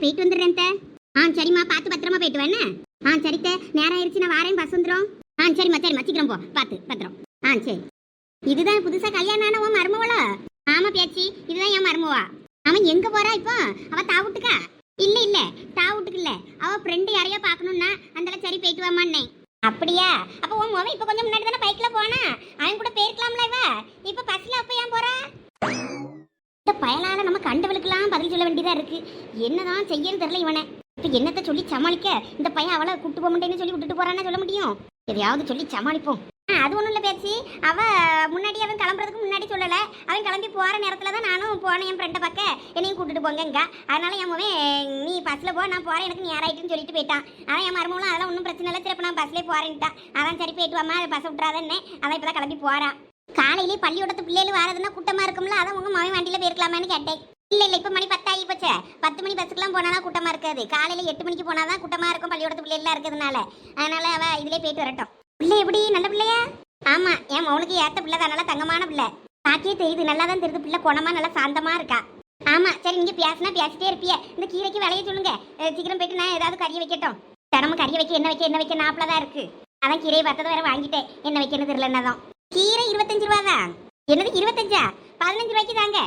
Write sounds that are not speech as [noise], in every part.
போயிட்டு வந்துடுறேன் ஆ சரிம்மா பார்த்து பத்திரமா போயிட்டு வேணே ஆ சரித்த நேரம் ஆயிடுச்சு நான் வாரேன் பஸ் வந்துடும் ஆ சரிம்மா சரிம்மா சீக்கிரம் போ. பார்த்து பத்திரம். ஆ சரி. இதுதான் புதுசா கல்யாணம் ஆன உன் மருமவளா? ஆமா பேச்சி இதுதான் என் மருமவா. அவன் எங்க போறா இப்போ? அவ தாவுட்டுக்கா இல்ல இல்ல தாவுட்டுக்கு இல்ல. அவ ஃப்ரெண்டு யாரையோ பார்க்கணும்னா அந்தால சரி போயிட்டு வாமான்னே அப்படியா? அப்ப உன் முகம் இப்ப கொஞ்சம் முன்னாடி தானே பைக்ல போனா? அவன் கூட போயிருக்கலாம்ல இவ? இப்ப பஸ்ல அப்ப ஏன் போறா? இந்த நம்ம கண்டவளுக்கெல்லாம் பதில் சொல்ல வேண்டியதா இருக்கு. என்னதான் செய்யன்னு தெரியல இவனை. இப்போ என்னத்த சொல்லி சமாளிக்க? இந்த பையன் அவளை கூட்டு போக மாட்டேன்னு சொல்லி விட்டுட்டு போறான்னு சொல்ல முடியும்? எதையாவது சொல்லி சமாளிப்போம். அது ஒன்றும் இல்லை பேச்சு. அவள் முன்னாடி அவன் கிளம்புறதுக்கு முன்னாடி சொல்லலை. அவன் கிளம்பி போகிற நேரத்தில் தான் நானும் போனேன் என் ஃப்ரெண்டை பார்க்க என்னையும் கூட்டிட்டு போங்கங்க அதனால என் மகன் நீ பஸ்ஸில் போ நான் போறேன் எனக்கு நீ சொல்லிட்டு போயிட்டான். அதான் என் மருமகளும் அதெல்லாம் ஒன்றும் பிரச்சனை இல்லை சரி நான் பஸ்லேயே போகிறேன்ட்டான் அதான் சரி போயிட்டு வாமா பஸ் விட்றாதன்னே அதான் இப்பதான் கிளம்பி போகிறான் காலையிலே பள்ளியோடத்து பிள்ளைகள் வரதுன்னா கூட்டமா இருக்கும்ல அதான் உங்க மாமி வண்டியில போயிருக்கலாமான்னு கேட்டேன். இல்ல இல்ல இப்ப மணி பத்தாயி போச்சே. பத்து மணி பஸ்ஸுக்குலாம் போனா கூட்டமா இருக்காது. காலையில எட்டு மணிக்கு போனாதான் கூட்டமா இருக்கும் பள்ளியோடத்து பிள்ளைகள்லாம் இருக்கிறதுனால. அதனால அவ இதுலயே போயிட்டு வரட்டும். பிள்ளை எப்படி? நல்ல பிள்ளையா? ஆமா என் மௌனுக்கு ஏத்த பிள்ளை தான். நல்லா தங்கமான பிள்ளை. பாக்கியே தெரியுது நல்லா தான் தெரியுது. பிள்ளை குணமா நல்லா சாந்தமா இருக்கா. ஆமா சரி நீங்க பேசினா பேசிட்டே இருப்பிய. இந்த கீரைக்கு விளைய சொல்லுங்க. சீக்கிரம் போயிட்டு நான் ஏதாவது கறியை வைக்கட்டும். தினமும் கறியை வைக்க என்ன வைக்க என்ன வைக்க நாப்பில தான் இருக்கு. அதான் கீரையை பார்த்ததும் வேற வாங்கிட்டேன். என்ன வைக்கணும் தெரியல என்னதான் கீரை இருபத்தஞ்சு ரூபா தான் என்னது இருபத்தஞ்சா? பதினஞ்சு ரூபாய்க்கு தாங்க.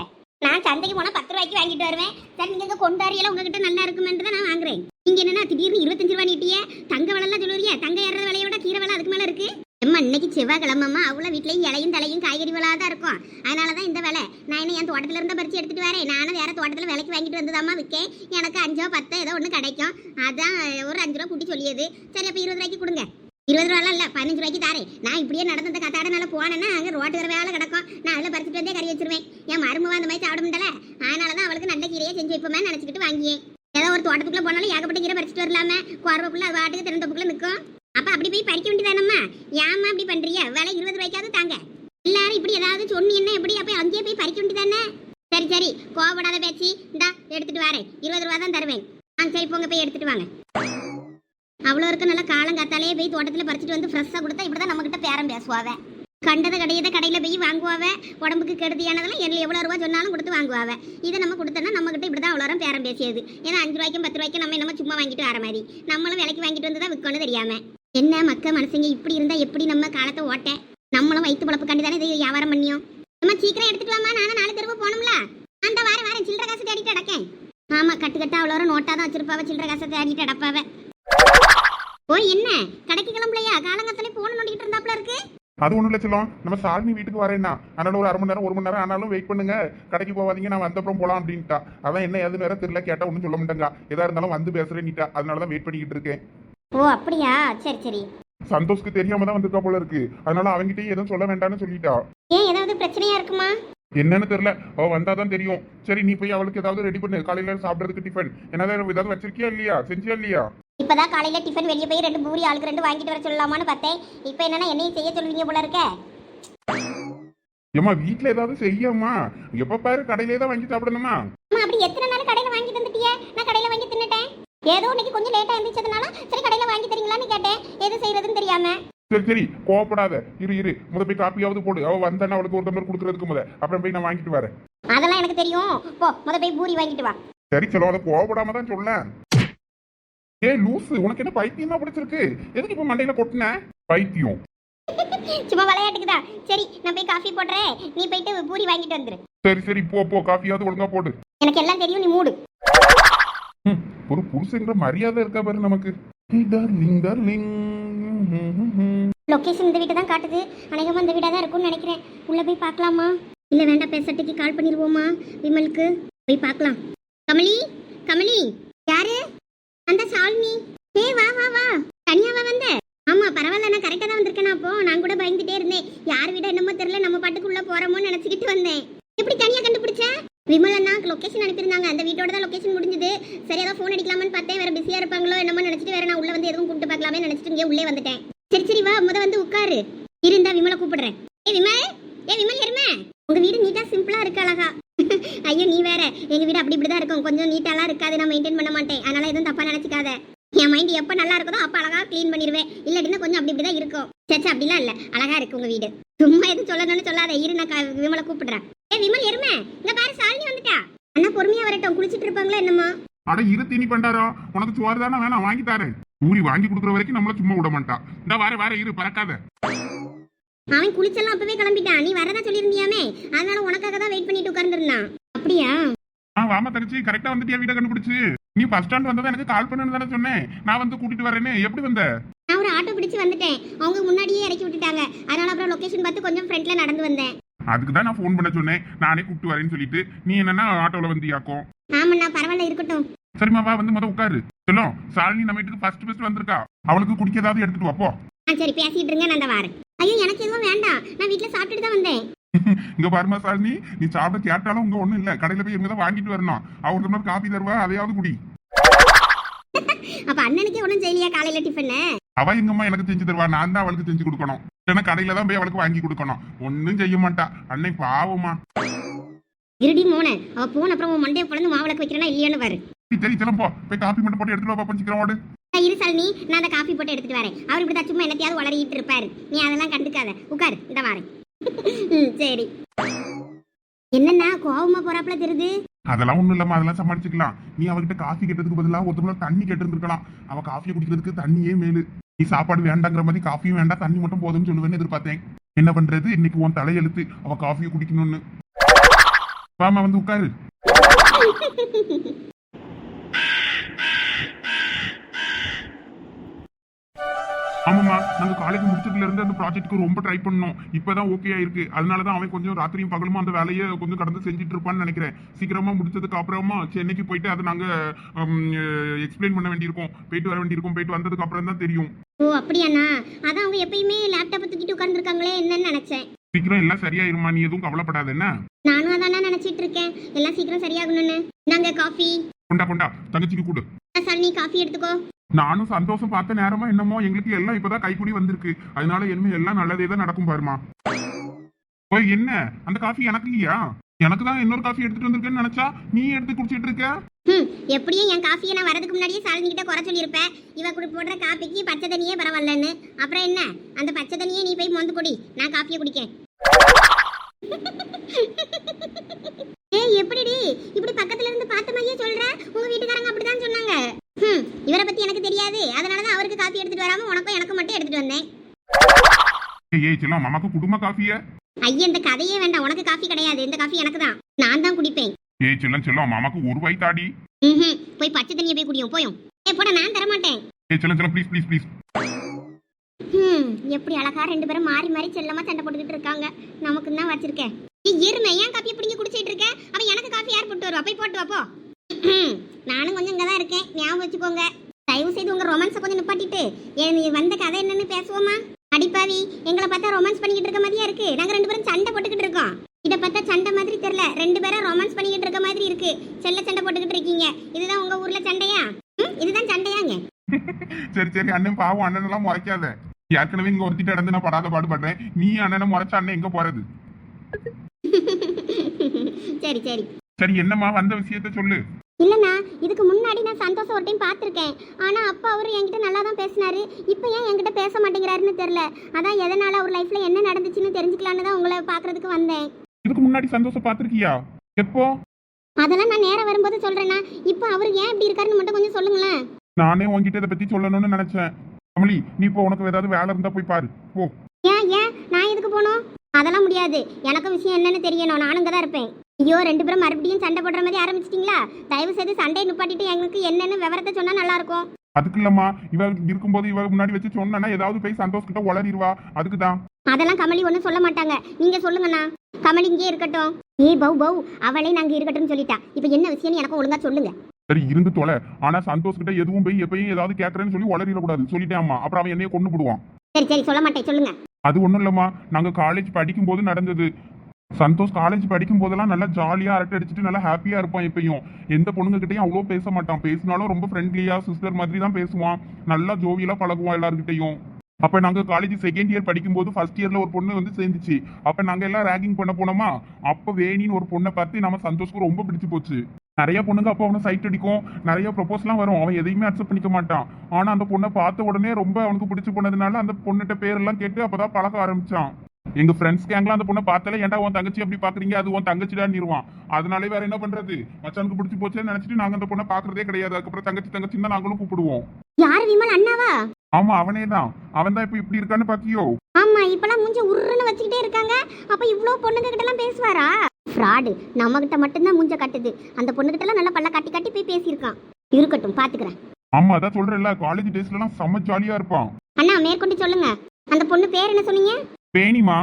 நான் சந்தைக்கு போனால் பத்து ரூபாய்க்கு வாங்கிட்டு வருவேன். சரி நீங்கள் இங்க கொண்டாரியெல்லாம் உங்ககிட்ட நல்லா இருக்குமென்று தான் நான் வாங்குறேன். நீங்க என்னன்னா திடீர்னு இருபத்தஞ்சு ரூபா நீட்டியே தங்க விலைலாம் சொல்லுவீங்க. தங்க ஏறுற விலையை விட கீரை விலை அதுக்கு மேலே இருக்கு. அம்மா இன்னைக்கு செவ்வாய்க்கிழமம்மா. அவ்வளோ வீட்லேயும் இலையும் தலையும் காய்கறி விலாக தான் இருக்கும். அதனால தான் இந்த விலை. நான் என்ன என் தோட்டத்தில் இருந்த பறித்து எடுத்துட்டு வரேன். நானும் வேறு தோட்டத்தில் விலைக்கு வாங்கிட்டு வந்ததாம்மா விற்கேன். எனக்கு அஞ்சோ பத்தோ ஏதோ ஒன்று கிடைக்கும். அதான் ஒரு அஞ்சு ரூபா கூட்டி சொல்லியது. சரி அப்போ இருபது ரூபாய்க்கு கொடுங்க. இருபது ரூபாலாம் இல்லை பதினஞ்சு ரூபாய்க்கு தாரேன். நான் இப்படியே நடந்த இந்த கத்தாட நல்லா போனேன்னா அங்கே ரோட்டு வர வேலை கிடக்கும். நான் அதில் பறிச்சுட்டு வந்தே கறி வச்சிருவேன். என் மருமவா அந்த மாதிரி சாப்பிட முடியல அதனால தான் அவளுக்கு நல்ல கீரையை செஞ்சு வைப்போமே நினச்சிக்கிட்டு வாங்கியேன். ஏதோ ஒரு தோட்டத்துக்குள்ளே போனாலும் ஏகப்பட்ட கீரை பறிச்சுட்டு வரலாமே. குறவுக்குள்ள அது வாட்டுக்கு திறந்தப்புக்குள்ள நிற்கும். அப்ப அப்படி போய் பறிக்க வேண்டியதானம்மா ஏம்மா அப்படி பண்ணுறிய விலை இருபது ரூபாய்க்காவது தாங்க. எல்லாரும் இப்படி ஏதாவது சொன்னீங்கன்னா எப்படி? அப்போ அங்கேயே போய் பறிக்க வேண்டியதானே சரி சரி. கோவப்படாத பேச்சு. இந்தா எடுத்துட்டு வரேன். இருபது ரூபா தான் தருவேன். ஆ சரி போங்க போய் எடுத்துட்டு வாங்க. அவ்வளோ இருக்க நல்லா காலம் காத்தாலே போய் தோட்டத்தில் பறிச்சுட்டு வந்து ஃப்ரெஷ்ஷாக கொடுத்தா இப்படி தான் நம்மக்கிட்ட பேரம் பேசுவாவே. கண்டதை கடையதை கடையில் போய் வாங்குவாவே. உடம்புக்கு கெடுதியானதெல்லாம் என்ன எவ்வளோ ரூபா சொன்னாலும் கொடுத்து வாங்குவாவே. இதை நம்ம கொடுத்தோன்னா நம்மக்கிட்ட இப்படி தான் அவ்வளோ நேரம் பேரம் பேசியது. ஏன்னா அஞ்சு ரூபாய்க்கும் பத்து ரூபாய்க்கும் நம்ம என்னமோ சும்மா வாங்கிட்டு வர மாதிரி. நம்மளும் விலைக்கு வாங்கிட்டு வந்து தான் விற்கணும் தெரியாம. என்ன மக்க மனுஷங்க இப்படி இருந்தா எப்படி நம்ம காலத்தை ஓட்ட? நம்மளும் வயிற்று பழப்புக்காண்டி தானே இதை வியாபாரம் பண்ணியும்? நம்ம சீக்கிரம் எடுத்துட்டு வாமா நானும் நாலு தெருவு போகணும்ல. அந்த வாரம் வாரம் சில்லற காசு தேடிட்டு அடக்கேன் ஆமா கட்டு கட்டா அவ்வளோ நோட்டா தான் வச்சிருப்பாவ சில்லற காசை தேடிட்டு அடப்பாவ ஓ என்ன? கடைக்கு கிளம்பலையா? காலங்கத்திலே போன நோண்டிக்கிட்டு இருந்தாப்ல இருக்கு. அது ஒண்ணும் இல்ல செல்லம். நம்ம சாலினி வீட்டுக்கு வரேன்னா. அதனால ஒரு அரை மணி நேரம் ஒரு மணி நேரம் ஆனாலும் வெயிட் பண்ணுங்க. கடைக்கு போவாதீங்க நான் வந்தப்புறம் போலாம் அப்படின்ட்டா. அவன் என்ன எது வேற தெரியல கேட்டா ஒன்றும் சொல்ல மாட்டேங்க. எதா இருந்தாலும் வந்து பேசுறேன் நீட்டா. அதனால தான் வெயிட் பண்ணிக்கிட்டு இருக்கேன். ஓ அப்படியா? சரி சரி. சந்தோஷ்க்கு தெரியாம தான் வந்திருக்கா போல இருக்கு. அதனால அவன்கிட்டயும் எதுவும் சொல்ல வேண்டாம்னு சொல்லிட்டா. ஏன் ஏதாவது பிரச்சனையா இருக்குமா? என்னன்னு தெரியல. அவ வந்தாதான் தெரியும். சரி நீ போய் அவளுக்கு ஏதாவது ரெடி பண்ணு. காலையில சாப்பிடறதுக்கு டிஃபன் என்னதான் ஏதாவது வச்சிருக்கியா இல்லையா? செஞ்சியா இல்லையா? இப்பதான் காலையில டிஃபன் வெளியே போய் ரெண்டு பூரி ஆளுக்கு ரெண்டு வாங்கிட்டு வர சொல்லலாமான்னு பார்த்தேன். இப்போ என்னன்னா என்னையும் செய்ய சொல்லுவீங்க போல இருக்க? ஏம்மா வீட்ல ஏதாவது செய்யாமா? எப்ப பாரு கடையிலே தான் வாங்கி சாப்பிடணுமா? அம்மா அப்படி எத்தனை நாள் கடையில வாங்கி தந்துட்டியே? நான் கடையில வாங்கி தின்னுட்டேன். ஏதோ இன்னைக்கு கொஞ்சம் லேட்டா இருந்துச்சதுனால சரி கடையில வாங்கி தரீங்களான்னு கேட்டேன். எது செய்யறதுன்னு தெரியாம. சரி சரி கோவப்படாத. இரு இரு முத போய் காப்பியாவது போடு. அவ வந்தானே அவளுக்கு ஒரு டம்ளர் கொடுக்கறதுக்கு முத அப்புறம் போய் நான் வாங்கிட்டு வரேன். அதெல்லாம் எனக்கு தெரியும். போ முத போய் பூரி வாங்கிட்டு வா. சரி செல்லம் அதை கோவப்படாம தான் சொல்ல ஏய் லூசு உனக்கு என்ன பைத்தியமா பிடிச்சிருக்கு? எதுக்கு இப்ப மண்டையில கொட்டின? பைத்தியம். சும்மா விளையாட்டுக்கு தான் சரி நான் போய் காஃபி போடுறேன். நீ போயிட்டு பூரி வாங்கிட்டு வந்துரு. சரி சரி போ போ காஃபியாவது ஒழுங்கா போடு. எனக்கு எல்லாம் தெரியும் நீ மூடு. ஒரு புருஷங்கிற மரியாதை இருக்கா பாரு நமக்கு. டார்லிங் டார்லிங் லொகேஷன் இந்த வீட்டை தான் காட்டுது. அநேகமா இந்த வீடாக தான் இருக்கும்னு நினைக்கிறேன். உள்ள போய் பார்க்கலாமா? இல்ல வேண்டாம் பேசட்டுக்கு கால் பண்ணிடுவோமா? விமலுக்கு? போய் பார்க்கலாம். கமலி கமலி யாரு? அந்த சாலினி. ஏ வா வா வா. தனியாவா வந்த. ஆமா பரவாயில்ல நான் கரெக்டா தான் வந்திருக்கேன் அப்போ. நான் கூட பயந்துட்டே இருந்தேன். யார் வீட என்னமோ தெரியல நம்ம பாட்டுக்குள்ள போறோமோன்னு நினைச்சுக்கிட்டு வந்தேன். எப்படி தனியா கண்டுபிடிச்ச? விமல் அண்ணா லொகேஷன் அனுப்பியிருந்தாங்க. அந்த வீட்டோட தான் லொகேஷன் முடிஞ்சது. சரி ஏதாவது ஃபோன் அடிக்கலாமான்னு பார்த்தேன். வேற பிஸியா இருப்பாங்களோ என்னமோ நினைச்சிட்டு வேற நான் உள்ள வந்து எதுவும் கூப்பிட்டு பார்க்கலாமே நினைச்சிட்டு இங்கே உள்ளே வந்துட்டேன். சரி சரி வா முத வந்து உட்காரு. இருந்தா விமலை கூப்பிடுறேன் ஏ விமல் ஏ விமல் எருமை உங்க வீடு நீட்டா சிம்பிளா இருக்கு அழகா ஐயோ நீ வேற. எங்க வீடு அப்படி இப்படிதான் இருக்கும். கொஞ்சம் நீட்டாலாம் இருக்காது. நான் மெயின்டைன் பண்ண மாட்டேன். அதனால எதுவும் தப்பா நினைச்சுக்காத. என் மைண்ட் எப்ப நல்லா இருக்குதோ அப்ப அழகா க்ளீன் பண்ணிடுவேன் இல்லாட்டினா கொஞ்சம் அப்படி இப்படிதான் இருக்கும். சச்சா அப்படிலாம் இல்ல. அழகா இருக்கு உங்க வீடு. சும்மா எதுவும் சொல்லணும்னு சொல்லாத. இரு நான் விமலை கூப்பிடுறேன். ஏ விமல் எருமை. இங்க பாரு சாலினி வந்துட்டா. அண்ணா பொறுமையா வரட்டும். குளிச்சிட்டு இருப்பாங்களா என்னமோ? அட இரு தீனி பண்டாரா. உனக்கு சோறு தானே வேணாம் வாங்கி தரேன். ஊரி வாங்கி கொடுக்குற வரைக்கும் நம்மள சும்மா விட மாட்டான் இந்த வார வார இரு பறக்காத. அவன் குளிச்செல்லாம் அப்பவே கிளம்பிட்டான். நீ வரதா சொல்லியிருந்தியாமே? அதனால உனக்காக தான் வெயிட் பண்ணிட்டு உட்கார்ந்துருந்தான். அப்படியா? ஆ வாமா தங்கச்சி கரெக்டா வந்துட்டியா வீட கண்டுபிடிச்சு? நீ பஸ் ஸ்டாண்ட் வந்ததை எனக்கு கால் பண்ணுன்னு தானே சொன்னேன். நான் வந்து கூட்டிட்டு வரேன்னு. எப்படி வந்த? நான் ஒரு ஆட்டோ பிடிச்சு வந்துட்டேன். அவங்க முன்னாடியே இறக்கி விட்டுட்டாங்க. அதனால அப்புறம் லொகேஷன் பார்த்து கொஞ்சம் ஃப்ரண்ட்ல நடந்து வந்தேன். அதுக்கு தான் நான் ஃபோன் பண்ண சொன்னேன். நானே கூப்பிட்டு வரேன்னு சொல்லிட்டு. நீ என்னன்னா ஆட்டோல வந்தியாக்கும்? ஆமாண்ணா பரவாயில்ல இருக்கட்டும். சரிம்மா வா வந்து முத உட்காரு. சொல்லும் சாலினி நம்ம வீட்டுக்கு ஃபர்ஸ்ட் ஃபர்ஸ்ட் வந்திருக்கா. அவளுக்கு குடிக்க ஏதாவது எடுத்துட்டு வா போ. ஆ சரி பேசிட்டு இருங்க நான் அந்த வாரேன். ஐயோ எனக்கு எதுவும் வேண்டாம். நான் வீட்ல சாப்பிட்டுட்டு தான் வந்தேன். [laughs] இங்க பாருமா சாலினி நீ சாப்பிட கேட்டாலும் உங்க ஒண்ணும் இல்ல. கடையில போய் தான் வாங்கிட்டு வரணும். அவர் சொன்ன காபி தருவா அதையாவது குடி. அப்ப அண்ணனுக்கே ஒன்றும் செய்யலையா காலையில டிஃபன் அவ எங்கம்மா எனக்கு செஞ்சு தருவா? நான் தான் அவளுக்கு செஞ்சு கொடுக்கணும். இல்லைன்னா கடையில தான் போய் அவளுக்கு வாங்கி கொடுக்கணும். ஒன்னும் செய்ய மாட்டா. அன்னை பாவமா இருடி மோன அவ போன அப்புறம் உன் மண்டையை பிறந்து மாவிளக்கு வைக்கிறேன்னா இல்லையான்னு பாரு. சரி போ. போய் காபி மட்டும் போட்டு எடுத்துட்டு வா பாப்பா சீக்கிரம் ஓடு. இரு சாலினி நான் அந்த காஃபி போட்டு எடுத்துட்டு வரேன். அவர் இப்படி தான் சும்மா என்னத்தையாவது வளரிட்டு இருப்பாரு. நீ அதெல்லாம் கண்டுக்காத. உட்காரு இந்த வாரேன். சரி. என்னன்னா கோவமா போறாப்ல தெரியுது அதெல்லாம் ஒண்ணும் இல்லம்மா அதெல்லாம் சமாளிச்சுக்கலாம். நீ அவகிட்ட காஃபி கேட்டதுக்கு பதிலாக ஒருத்தவங்கள தண்ணி கேட்டிருந்துருக்கலாம். அவ காஃபியை குடிக்கிறதுக்கு தண்ணியே மேலு. நீ சாப்பாடு வேண்டாங்கிற மாதிரி காஃபியும் வேண்டாம் தண்ணி மட்டும் போதும்னு சொல்லுவேன்னு எதிர்பார்த்தேன். என்ன பண்றது? இன்னைக்கு உன் தலையெழுத்து. அவ காஃபியை குடிக்கணும்னு. வாமா வந்து உட்காரு. ஆமாம்மா நாங்க காலேஜ் முடிச்சதுல இருந்து அந்த ப்ராஜெக்ட்க்கு ரொம்ப ட்ரை பண்ணோம். இப்பதான் ஓகே ஆயிருக்கு. அதனால தான் அவன் கொஞ்சம் ராத்திரியும் பகலுமா அந்த வேலையை கொஞ்சம் கடந்து செஞ்சுட்டு இருப்பான்னு நினைக்கிறேன். சீக்கிரமா முடிச்சதுக்கு அப்புறமா சென்னைக்கு போயிட்டு அதை நாங்க எக்ஸ்பிளைன் பண்ண வேண்டியிருக்கோம். போயிட்டு வர வேண்டியிருக்கோம். போயிட்டு வந்ததுக்கு அப்புறம் தான் தெரியும். ஓ அப்படியாண்ணா? அதான் அவங்க எப்பயுமே லேப்டாப்பை தூக்கிட்டு உட்கார்ந்துருக்காங்களே என்னன்னு நினைச்சேன். சீக்கிரம் எல்லாம் சரியாயிருமா நீ எதுவும் கவலைப்படாத என்ன? நானும் அதானே நினைச்சிட்டு இருக்கேன். எல்லாம் சீக்கிரம் சரியாகணும்னு. நாங்க காஃபி கொண்டா கொண்டா. தங்கச்சிக்கு கூடு. சாலினி காஃபி எடுத்துக்கோ. நானும் சந்தோஷம் பார்த்த நேரமா என்னமோ எங்களுக்கு எல்லாம் இப்பதான் கைக்குடி வந்திருக்கு. அதனால என்ன எல்லாம் நல்லதே தான் நடக்கும் பாருமா. ஓய் என்ன? அந்த காஃபி எனக்கு இல்லையா? எனக்கு தான் இன்னொரு காஃபி எடுத்துட்டு வந்திருக்கேன்னு நினைச்சா நீ எடுத்து குடிச்சிட்டு இருக்க? ம் எப்படியும் என் காஃபியை நான் வரதுக்கு முன்னாடியே சாலினி கிட்ட குறை சொல்லியிருப்பேன். இவ குடி போடுற காப்பிக்கு பச்சை தண்ணியே பரவாயில்லன்னு. அப்புறம் என்ன? அந்த பச்சை தண்ணியே நீ போய் மொந்து குடி. நான் காஃபியை குடிக்கேன். ஏய் எப்படிடி? இப்படி பக்கத்துல இருந்து பார்த்த மாதிரியே சொல்ற? உங்க வீட்டுக்காரங்க அப்படிதான் சொன்னாங்க. ம் இவரை பத்தி எனக்கு தெரியாது. அதனாலதான் அவருக்கு காஃபி எடுத்துட்டு வராம உனக்கும் எனக்கு மட்டும் எடுத்துட்டு வந்தேன். ஏய் ஏய் செல்லம் மாமாக்கு குடும்ப காஃபிய ஐயா இந்த கதையே வேண்டாம். உனக்கு காஃபி கிடையாது. இந்த காஃபி எனக்கு தான் நான் தான் குடிப்பேன். ஏய் செல்லம் செல்லம் மாமாக்கு ஒரு வாய் தாடி. ம்ஹும். போய் பச்சை தண்ணியை போய் குடியும். போயும். ஏ போட நான் தர மாட்டேன் ஏய் செல்லம் செல்லம் ப்ளீஸ் ப்ளீஸ் ப்ளீஸ் ஹம், எப்படி அழகா ரெண்டு பேரும் மாறி மாறி செல்லமா சண்டை போட்டுக்கிட்டு இருக்காங்க. நமக்கு தான் வச்சிருக்கேன். நீ எருமை ஏன் காப்பியை பிடிங்க குடிச்சிட்டு இருக்க? அவன் எனக்கு காஃபி யார் போட்டு வருவா? போய் போட்டு வாப்போ நானும் கொஞ்சம் இங்கே தான் இருக்கேன். ஞாபகம் வச்சுக்கோங்க. தயவு செய்து உங்க ரொமான்ஸை கொஞ்சம் நிப்பாட்டிட்டு என் வந்த கதை என்னன்னு பேசுவோமா? அடிப்பாவி எங்களை பார்த்தா ரொமான்ஸ் பண்ணிக்கிட்டு இருக்க மாதிரியா இருக்கு. நாங்க ரெண்டு பேரும் சண்டை போட்டுக்கிட்டு இருக்கோம். இத பார்த்தா சண்டை மாதிரி தெரியல. ரெண்டு பேரும் ரொமான்ஸ் பண்ணிக்கிட்டு இருக்க மாதிரி இருக்கு. செல்ல சண்டை போட்டுக்கிட்டு இருக்கீங்க. இதுதான் உங்க ஊர்ல சண்டையா? இதுதான் சண்டையாங்க. சரி சரி அண்ணன் பாவம் அண்ணன் எல்லாம் முறைக்காத. ஏற்கனவே இங்க ஒருத்திட்டு நடந்து நான் படாத பாடுபடுறேன். நீ அண்ணனை முறைச்ச அண்ணன் எங்க போறது? [laughs] சரி சரி. சரி என்னம்மா வந்த விஷயத்த சொல்லு. இல்லண்ணா இதுக்கு முன்னாடி நான் சந்தோஷம் ஒரு டைம் பார்த்துருக்கேன். ஆனா அப்பா அவர் என்கிட்ட நல்லா தான் பேசினாரு. இப்போ ஏன் என்கிட்ட பேச மாட்டேங்கிறாருன்னு தெரியல. அதான் எதனால அவர் லைஃப்ல என்ன நடந்துச்சுன்னு தெரிஞ்சுக்கலான்னு தான் உங்களை பார்க்கறதுக்கு வந்தேன். இதுக்கு முன்னாடி சந்தோஷம் பார்த்திருக்கியா? எப்போ? அதெல்லாம் நான் நேரம் வரும்போது சொல்றேன்னா இப்போ அவர் ஏன் இப்படி இருக்காருன்னு மட்டும் கொஞ்சம் சொல்லுங்களேன். நானே உன்கிட்ட இதை பத்தி சொல்லணும்னு நினைச்சேன். கமலி நீ இப்போ உனக்கு ஏதாவது வேலை இருந்தா போய் பாரு. போ. ஏன் ஏன்? நான் எதுக்கு போகணும்? அதெல்லாம் முடியாது. எனக்கும் விஷயம் என்னன்னு தெரியணும். நானும் தான் இருப்பேன். ஐயோ ரெண்டு பேரும் மறுபடியும் சண்டை போடுற மாதிரி ஆரம்பிச்சிட்டிங்களா? தயவு செய்து சண்டையை நிப்பாட்டிட்டு எங்களுக்கு என்னன்னு விவரத்தை சொன்னா நல்லா இருக்கும் அதுக்கு இல்லம்மா இவ இருக்கும்போது இவ முன்னாடி வச்சு சொன்னா ஏதாவது போய் சந்தோஷ் கிட்ட உளறிடுவா. அதுக்கு தான் அதெல்லாம் கமலி ஒன்றும் சொல்ல மாட்டாங்க. நீங்க சொல்லுங்கண்ணா கமலி இங்கே இருக்கட்டும். ஏய் பௌ பௌ அவளே நாங்க இருக்கட்டும்னு சொல்லிட்டா. இப்போ என்ன விஷயம்னு எனக்கும் ஒழுங்கா சொல்லுங்க. சரி இருந்து தொலை. ஆனா சந்தோஷ் கிட்ட எதுவும் போய் எப்பயும் ஏதாவது கேட்கறேன்னு சொல்லி உளறிடக்கூடாது. சொல்லிட்டேன் அம்மா அப்புறம் அவன் என்னைய கொண்டு போடுவான் சரி சரி சொல்ல மாட்டேன். சொல்லுங்க. அது ஒண்ணும் இல்லம்மா. நாங்க காலேஜ் படிக்கும் போது நடந்தது. சந்தோஷ் காலேஜ் படிக்கும் போதெல்லாம் நல்லா ஜாலியாக அரட்டை அடிச்சுட்டு நல்லா ஹாப்பியாக இருப்பான் எப்பயும் எந்த பொண்ணுங்ககிட்டையும் அவ்வளோ பேச மாட்டான். பேசினாலும் ரொம்ப ஃப்ரெண்ட்லியாக சிஸ்டர் மாதிரி தான் பேசுவான். நல்லா ஜோவியெல்லாம் பழகுவான் எல்லாருக்கிட்டையும் அப்போ நாங்கள் காலேஜ் செகண்ட் இயர் படிக்கும்போது ஃபர்ஸ்ட் இயரில் ஒரு பொண்ணு வந்து சேர்ந்துச்சு. அப்போ நாங்கள் எல்லாம் ரேகிங் பண்ண போனோமா? அப்போ வேணின்னு ஒரு பொண்ணை பார்த்து நம்ம சந்தோஷ்க்கு ரொம்ப பிடிச்சி போச்சு. நிறைய பொண்ணுங்க அப்போ அவனை சைட் அடிக்கும். நிறைய ப்ரொபோஸ்லாம் வரும். அவன் எதையுமே அக்செப்ட் பண்ணிக்க மாட்டான். ஆனால் அந்த பொண்ணை பார்த்த உடனே ரொம்ப அவனுக்கு பிடிச்சி போனதுனால அந்த பொண்ணுகிட்ட பேரெல்லாம் கேட்டு அப்பதான் பழக ஆரம்பித்தான் எங்க ஃப்ரெண்ட்ஸ் கேங்லாம் அந்த பொண்ணை பார்த்தாலே ஏன்டா உன் தங்கச்சி அப்படி பாக்குறீங்க? அது உன் தங்கச்சிடான்னு நிறுவான் அதனாலே வேற என்ன பண்றது? மச்சானுக்கு பிடிச்சி போச்சேன்னு நினைச்சிட்டு நாங்க அந்த பொண்ணை பாக்குறதே கிடையாது. அதுக்கப்புறம் தங்கச்சி தங்கச்சின்னு தான் நாங்களும் கூப்பிடுவோம். யாரு விமல் அண்ணாவா? ஆமா அவனே தான். அவன் தான் இப்ப இப்படி இருக்கான்னு பாக்கியோ ஆமா இப்பெல்லாம் மூஞ்ச உருன்னு வச்சுக்கிட்டே இருக்காங்க. அப்ப இவ்ளோ பொண்ணுங்க கிட்ட எல்லாம் பேசுவாரா? ஃப்ராடு நம்ம கிட்ட மட்டும்தான் மூஞ்ச கட்டுது. அந்த பொண்ணுகிட்ட எல்லாம் நல்லா பல்ல காட்டி காட்டி போய் பேசியிருக்கான். இருக்கட்டும் பாத்துக்கிறேன். ஆமா அதான் சொல்றேன்ல. காலேஜ் டேஸ்ல எல்லாம் செம்ம ஜாலியா இருப்பான். அண்ணா மேற்கொண்டு சொல்லுங்க. அந்த பொண்ணு பேர் என்ன சொன்னீங்க? பேணிமா.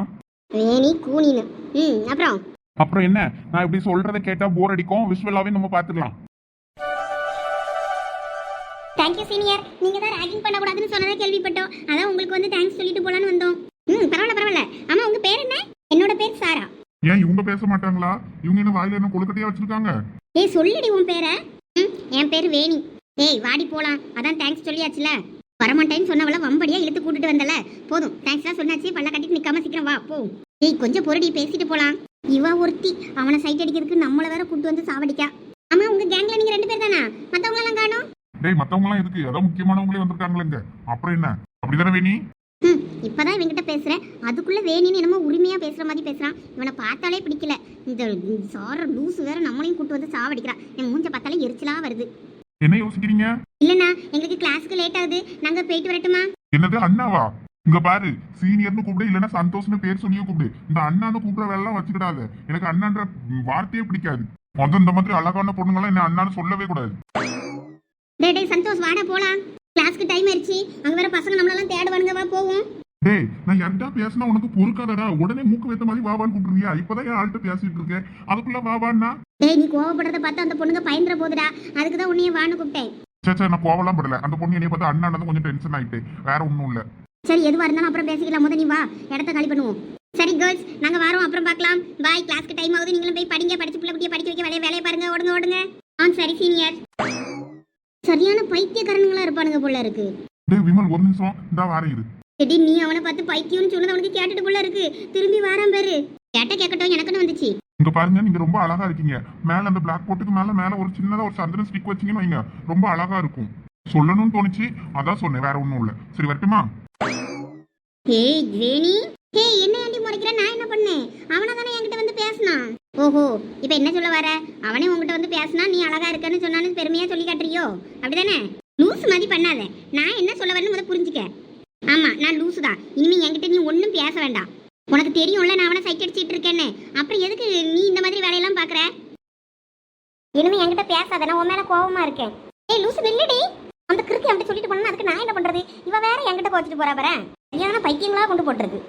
வேணி கூனின்னு ம் அப்புறம்? அப்புறம் என்ன? நான் இப்படி சொல்றதை கேட்டா போர் அடிக்கும். விஷுவலாவே நம்ம பாத்துக்கலாம் தேங்க்யூ சீனியர் நீங்க தான் ரேகிங் பண்ணக்கூடாதுன்னு சொன்னதை கேள்விப்பட்டோம். அதான் உங்களுக்கு வந்து தேங்க்ஸ் சொல்லிட்டு போலான்னு வந்தோம். ம் பரவாயில்ல பரவாயில்ல. ஆமா உங்க பேர் என்ன? என்னோட பேர் சாரா. ஏன் இவங்க பேச மாட்டாங்களா? இவங்க என்ன வாயில என்ன கொழுக்கட்டையா வச்சிருக்காங்க? ஏய் சொல்லிடி உன் பேரை. ம் என் பேர் வேணி. ஏய் வாடி போலாம். அதான் தேங்க்ஸ் சொல்லியாச்சுல. வரமாட்டேன்னு சொன்னவள வம்படியா இழுத்து கூட்டிட்டு வந்தல. போதும். தேங்க்ஸ்லாம் சொன்னாச்சு. பல்ல கட்டிட்டு நிக்காம சீக்கிரம் வா. போ. ஏய் கொஞ்சம் பொருடி பேசிட்டு போலாம். இவ ஒருத்தி. அவனை சைட் அடிக்கிறதுக்கு நம்மள வேற கூட்டு வந்து சாவடிக்கா. ஆமா உங்க கேங்ல நீங்க ரெண்டு பேர் தானா? மத்தவங்க எல்லாம் காணோம். டேய் மத்தவங்க எல்லாம் எதுக்கு? அதான் முக்கியமானவங்களே வந்திருக்காங்களேங்க அப்புறம் என்ன? அப்படிதானே வேணி? ம் இப்பதான் இவங்கிட்ட பேசுறேன். அதுக்குள்ள வேணின்னு என்னமோ உரிமையா பேசுற மாதிரி பேசுறான். இவனை பார்த்தாலே பிடிக்கல. இந்த சார லூசு வேற நம்மளையும் கூட்டு வந்து சாவடிக்கிறான் என் மூஞ்ச பார்த்தாலே எரிச்சலா வருது. என்ன யோசிக்கிறீங்க? இல்லண்ணா எங்களுக்கு கிளாஸ்க்கு லேட் ஆகுது. நாங்க போயிட்டு வரட்டுமா? என்னது அண்ணாவா? இங்க பாரு சீனியர்னு கூப்பிடு இல்லைன்னா சந்தோஷ்னு பேர் சொல்லியே கூப்பிடு. இந்த அண்ணான்னு கூப்பிடுற வேலை எல்லாம் வச்சுக்கிடாத. எனக்கு அண்ணான்ற வார்த்தையே பிடிக்காது. மொதல் இந்த மாதிரி அழகான பொண்ணுங்களாம் என்ன அண்ணான்னு சொல்லவே கூடாது. டேய் சந்தோஷ் வாடா போலாம். கிளாஸ்க்கு டைம் ஆயிடுச்சு. அங்க வேற பசங்க நம்மளெல்லாம் தேடுவானுங்க வா போவோம். டேய் நான் யார்கிட்ட பேசினா உனக்கு பொறுக்காதடா. உடனே மூக்கு வைத்த மாதிரி வாவான்னு கூப்பிடுறியா? இப்பதான் என் ஆள்கிட்ட பேசிட்டு இருக்கேன். அதுக்குள்ள வாவான்னா டேய் நீ கோவப்படுறத பார்த்தா அந்த பொண்ணுங்க பயந்துற போதுடா. அதுக்கு தான் உன்னைய வான்னு கூப்பிட்டேன். சே சே நான் கோவலாம் படல. அந்த பொண்ணு என்னைய பார்த்தா அண்ணானது கொஞ்சம் டென்ஷன் ஆயிட்டு. வேற ஒண்ணும் இல்ல. சரி எதுவா இருந்தாலும் அப்புறம் பேசிக்கலாம். முத நீ வா. இடத்த காலி பண்ணுவோம். சரி கேர்ள்ஸ் நாங்க வரோம். அப்புறம் பார்க்கலாம். பாய் கிளாஸ்க்கு டைம் ஆகுது. நீங்களும் போய் படிங்க. படிச்சு பிள்ளை குட்டியை படிக்க வைக்க வேலையை வேலையை பாருங்க. ஓடுங்க ஓடுங்க. ஆ சரி சீனியர் சரியான பைத்தியக்காரனுங்களா இருப்பானுங்க போல இருக்கு. டேய் விமல் ஒரு நிமிஷம். இந்த வார இரு. எடி நீ அவனை பார்த்து பைத்தியம்னு சொன்னது அவனுக்கு கேட்டுட்டு போல இருக்கு. திரும்பி வாரான் பாரு. கேட்ட கேட்கட்டும் எனக்குன்னு வந்துச்சு. இங்க பாருங்க நீங்க ரொம்ப அழகா இருக்கீங்க. மேல அந்த பிளாக் போட்டுக்கு மேல மேல ஒரு சின்னதா ஒரு சந்திரன் ஸ்டிக் வச்சீங்கன்னு வைங்க. ரொம்ப அழகா இருக்கும். சொல்லணும்னு தோணுச்சு. அதான் சொன்னேன் வேற ஒண்ணும் இல்ல. சரி வரட்டுமா? ஏய் வேணி ஏய் என்ன ஆண்டி முறைக்கிற? நான் என்ன பண்ணேன்? அவனை தானே என்கிட்ட வந்து பேசினான். ஓஹோ இப்போ என்ன சொல்ல வர? அவனே உன்கிட்ட வந்து பேசினா நீ அழகா இருக்கன்னு சொன்னான்னு பெருமையா சொல்லி காட்டுறியோ? அப்படிதானே? லூஸ் மாதிரி பண்ணாத. நான் என்ன சொல்ல வரேன்னு முத புரிஞ்சுக்க. ஆமா நான் லூசு தான். இனிமே என்கிட்ட நீ ஒன்றும் பேச வேண்டாம். உனக்கு தெரியும்ல நான் அவனை சைட் அடிச்சிட்டு இருக்கேன்னு. அப்புறம் எதுக்கு நீ இந்த மாதிரி வேலையெல்லாம் பாக்குற? இனிமே என்கிட்ட பேசாத நான் உன் மேல கோவமா இருக்கேன். ஏய் லூசு நில்லுடி. அந்த கிறுக்கு அப்படி சொல்லிட்டு போனா அதுக்கு நான் என்ன பண்றது? இவ வேற என்கிட்ட கோச்சிட்டு போறா பாரு. சரியான பைத்தியங்களா கொண்டு போட்டுருக்கு.